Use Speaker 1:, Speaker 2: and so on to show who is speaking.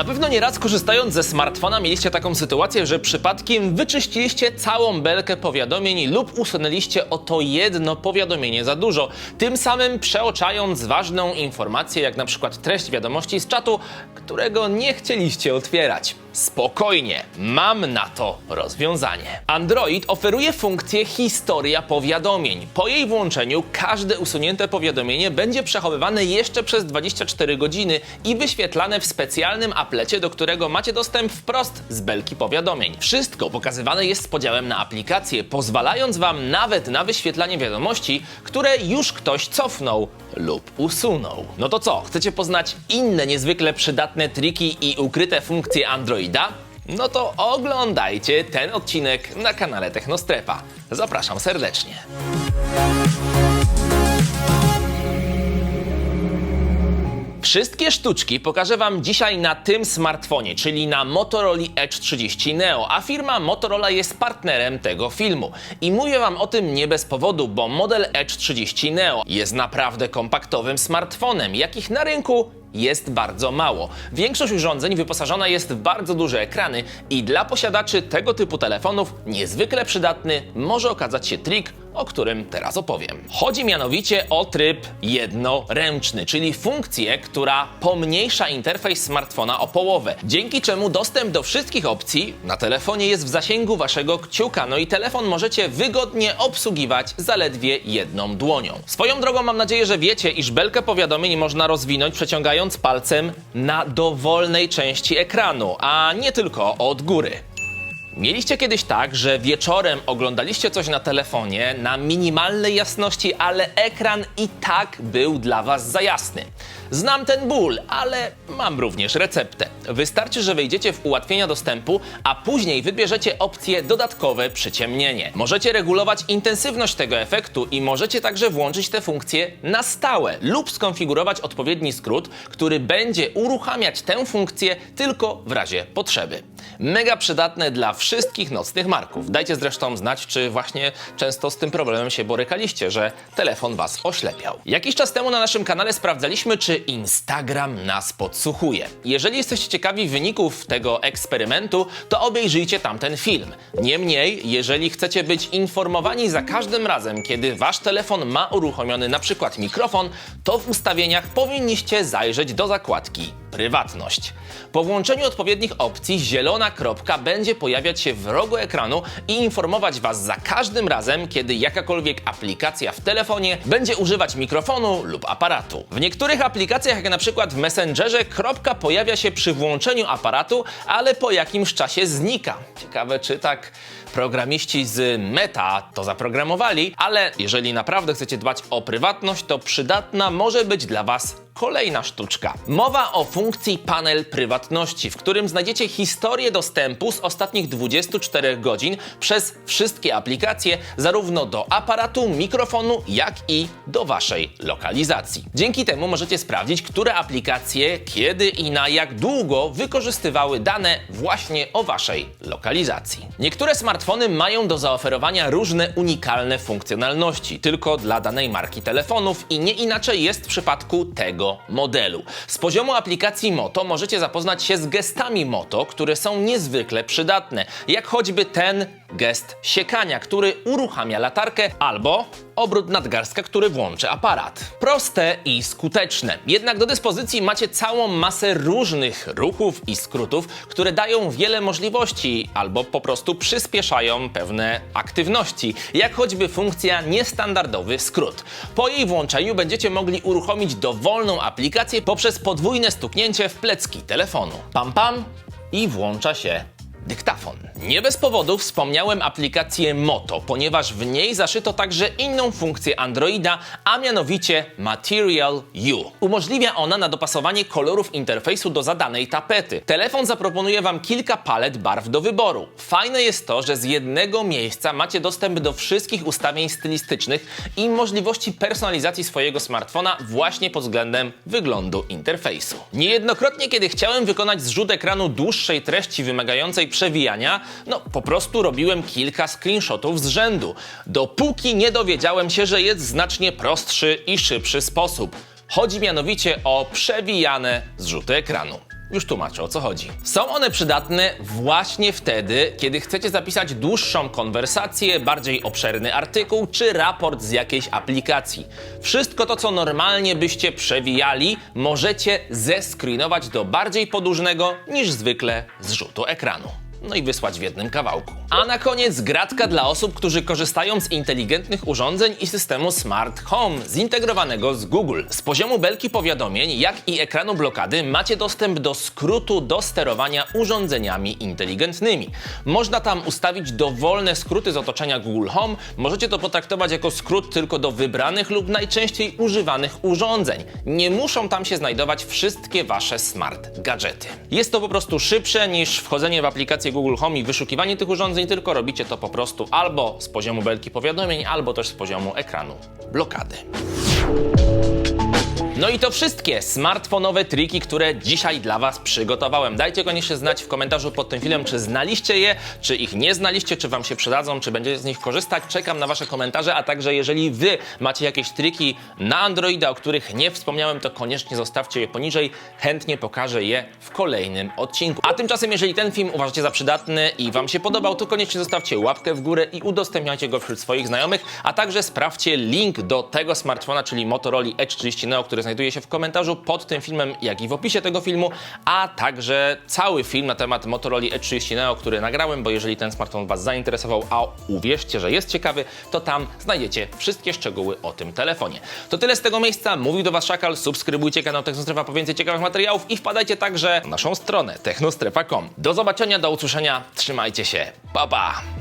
Speaker 1: Na pewno nieraz korzystając ze smartfona mieliście taką sytuację, że przypadkiem wyczyściliście całą belkę powiadomień lub usunęliście o to jedno powiadomienie za dużo, tym samym przeoczając ważną informację, jak na przykład treść wiadomości z czatu, którego nie chcieliście otwierać. Spokojnie, mam na to rozwiązanie. Android oferuje funkcję historia powiadomień. Po jej włączeniu każde usunięte powiadomienie będzie przechowywane jeszcze przez 24 godziny i wyświetlane w specjalnym aplecie, do którego macie dostęp wprost z belki powiadomień. Wszystko pokazywane jest z podziałem na aplikacje, pozwalając Wam nawet na wyświetlanie wiadomości, które już ktoś cofnął lub usunął. No to co, chcecie poznać inne niezwykle przydatne triki i ukryte funkcje Androida? No to oglądajcie ten odcinek na kanale Technostrefa. Zapraszam serdecznie. Wszystkie sztuczki pokażę Wam dzisiaj na tym smartfonie, czyli na Motorola Edge 30 Neo, a firma Motorola jest partnerem tego filmu. I mówię Wam o tym nie bez powodu, bo model Edge 30 Neo jest naprawdę kompaktowym smartfonem, jakich na rynku jest bardzo mało. Większość urządzeń wyposażona jest w bardzo duże ekrany i dla posiadaczy tego typu telefonów niezwykle przydatny może okazać się trik, o którym teraz opowiem. Chodzi mianowicie o tryb jednoręczny, czyli funkcję, która pomniejsza interfejs smartfona o połowę, dzięki czemu dostęp do wszystkich opcji na telefonie jest w zasięgu waszego kciuka, no i telefon możecie wygodnie obsługiwać zaledwie jedną dłonią. Swoją drogą mam nadzieję, że wiecie, iż belkę powiadomień można rozwinąć przeciągając palcem na dowolnej części ekranu, a nie tylko od góry. Mieliście kiedyś tak, że wieczorem oglądaliście coś na telefonie na minimalnej jasności, ale ekran i tak był dla Was za jasny. Znam ten ból, ale mam również receptę. Wystarczy, że wejdziecie w ułatwienia dostępu, a później wybierzecie opcję dodatkowe przyciemnienie. Możecie regulować intensywność tego efektu i możecie także włączyć tę funkcję na stałe lub skonfigurować odpowiedni skrót, który będzie uruchamiać tę funkcję tylko w razie potrzeby. Mega przydatne dla wszystkich nocnych marków. Dajcie zresztą znać, czy właśnie często z tym problemem się borykaliście, że telefon was oślepiał. Jakiś czas temu na naszym kanale sprawdzaliśmy, czy Instagram nas podsłuchuje. Jeżeli jesteście ciekawi wyników tego eksperymentu, to obejrzyjcie tamten film. Niemniej, jeżeli chcecie być informowani za każdym razem, kiedy wasz telefon ma uruchomiony na przykład mikrofon, to w ustawieniach powinniście zajrzeć do zakładki prywatność. Po włączeniu odpowiednich opcji zielona kropka będzie pojawiać się w rogu ekranu i informować Was za każdym razem, kiedy jakakolwiek aplikacja w telefonie będzie używać mikrofonu lub aparatu. W niektórych aplikacjach, jak na przykład w Messengerze, kropka pojawia się przy włączeniu aparatu, ale po jakimś czasie znika. Ciekawe, czy tak programiści z Meta to zaprogramowali, ale jeżeli naprawdę chcecie dbać o prywatność, to przydatna może być dla Was kolejna sztuczka. Mowa o funkcji panel prywatności, w którym znajdziecie historię dostępu z ostatnich 24 godzin przez wszystkie aplikacje, zarówno do aparatu, mikrofonu, jak i do waszej lokalizacji. Dzięki temu możecie sprawdzić, które aplikacje, kiedy i na jak długo wykorzystywały dane właśnie o waszej lokalizacji. Niektóre smartfony mają do zaoferowania różne unikalne funkcjonalności, tylko dla danej marki telefonów i nie inaczej jest w przypadku tego modelu. Z poziomu aplikacji Moto możecie zapoznać się z gestami Moto, które są niezwykle przydatne, jak choćby ten gest siekania, który uruchamia latarkę, albo obrót nadgarstka, który włączy aparat. Proste i skuteczne. Jednak do dyspozycji macie całą masę różnych ruchów i skrótów, które dają wiele możliwości albo po prostu przyspieszają pewne aktywności, jak choćby funkcja niestandardowy skrót. Po jej włączeniu będziecie mogli uruchomić dowolną aplikację poprzez podwójne stuknięcie w plecki telefonu. Pam pam i włącza się dyktafon. Nie bez powodu wspomniałem aplikację Moto, ponieważ w niej zaszyto także inną funkcję Androida, a mianowicie Material U. Umożliwia ona na dopasowanie kolorów interfejsu do zadanej tapety. Telefon zaproponuje Wam kilka palet barw do wyboru. Fajne jest to, że z jednego miejsca macie dostęp do wszystkich ustawień stylistycznych i możliwości personalizacji swojego smartfona właśnie pod względem wyglądu interfejsu. Niejednokrotnie, kiedy chciałem wykonać zrzut ekranu dłuższej treści wymagającej przewijania, no po prostu robiłem kilka screenshotów z rzędu, dopóki nie dowiedziałem się, że jest znacznie prostszy i szybszy sposób. Chodzi mianowicie o przewijane zrzuty ekranu. Już tłumaczę o co chodzi. Są one przydatne właśnie wtedy, kiedy chcecie zapisać dłuższą konwersację, bardziej obszerny artykuł czy raport z jakiejś aplikacji. Wszystko to, co normalnie byście przewijali, możecie zescreenować do bardziej podłużnego niż zwykle zrzutu ekranu no i wysłać w jednym kawałku. A na koniec gratka dla osób, którzy korzystają z inteligentnych urządzeń i systemu Smart Home zintegrowanego z Google. Z poziomu belki powiadomień, jak i ekranu blokady macie dostęp do skrótu do sterowania urządzeniami inteligentnymi. Można tam ustawić dowolne skróty z otoczenia Google Home. Możecie to potraktować jako skrót tylko do wybranych lub najczęściej używanych urządzeń. Nie muszą tam się znajdować wszystkie wasze smart gadżety. Jest to po prostu szybsze niż wchodzenie w aplikację Google Home i wyszukiwanie tych urządzeń, tylko robicie to po prostu albo z poziomu belki powiadomień, albo też z poziomu ekranu blokady. No i to wszystkie smartfonowe triki, które dzisiaj dla Was przygotowałem. Dajcie koniecznie znać w komentarzu pod tym filmem, czy znaliście je, czy ich nie znaliście, czy Wam się przydadzą, czy będziecie z nich korzystać. Czekam na Wasze komentarze, a także jeżeli Wy macie jakieś triki na Androida, o których nie wspomniałem, to koniecznie zostawcie je poniżej. Chętnie pokażę je w kolejnym odcinku. A tymczasem, jeżeli ten film uważacie za przydatny i Wam się podobał, to koniecznie zostawcie łapkę w górę i udostępniajcie go wśród swoich znajomych, a także sprawdźcie link do tego smartfona, czyli Motorola E30 Neo, który znajduje się w komentarzu pod tym filmem, jak i w opisie tego filmu, a także cały film na temat Motorola E30 Neo, który nagrałem, bo jeżeli ten smartfon Was zainteresował, a uwierzcie, że jest ciekawy, to tam znajdziecie wszystkie szczegóły o tym telefonie. To tyle z tego miejsca. Mówił do Was Szakal. Subskrybujcie kanał Technostrefa po więcej ciekawych materiałów i wpadajcie także na naszą stronę technostrefa.com. Do zobaczenia, do usłyszenia. Trzymajcie się. Pa, pa!